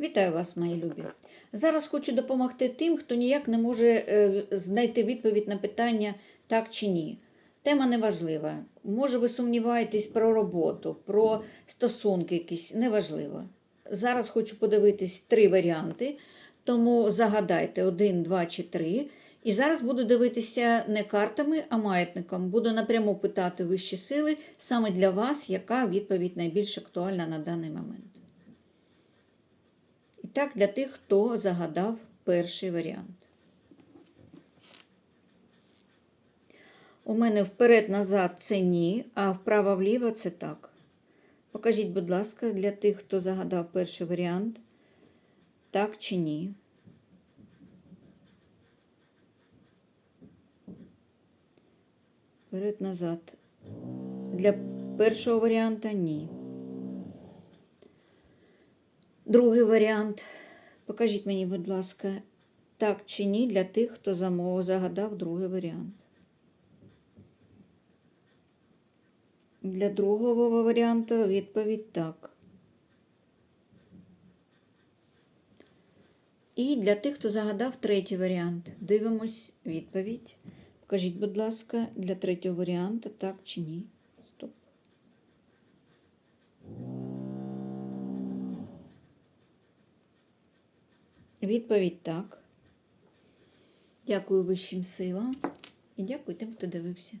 Вітаю вас, мої любі. Зараз хочу допомогти тим, хто ніяк не може е, знайти відповідь на питання так чи ні. Тема неважлива. Може, ви сумніваєтесь про роботу, про стосунки якісь, неважливо. Зараз хочу подивитись три варіанти, тому загадайте один, два чи три. І зараз буду дивитися не картами, а маятником. Буду напряму питати вищі сили саме для вас, яка відповідь найбільш актуальна на даний момент. Так, для тих, хто загадав перший варіант. У мене вперед-назад це ні, а вправо-вліво це так. Покажіть, будь ласка, для тих, хто загадав перший варіант, так чи ні. Вперед-назад. Для першого варіанта ні. Другий варіант. Покажіть мені, будь ласка, так чи ні для тих, хто замов загадав другий варіант. Для другого варіанту відповідь так. І для тих, хто загадав третій варіант. Дивимось відповідь. Покажіть, будь ласка, для третього варіанту так чи ні. Відповідь так. Дякую вищим силам і дякую тим, хто дивився.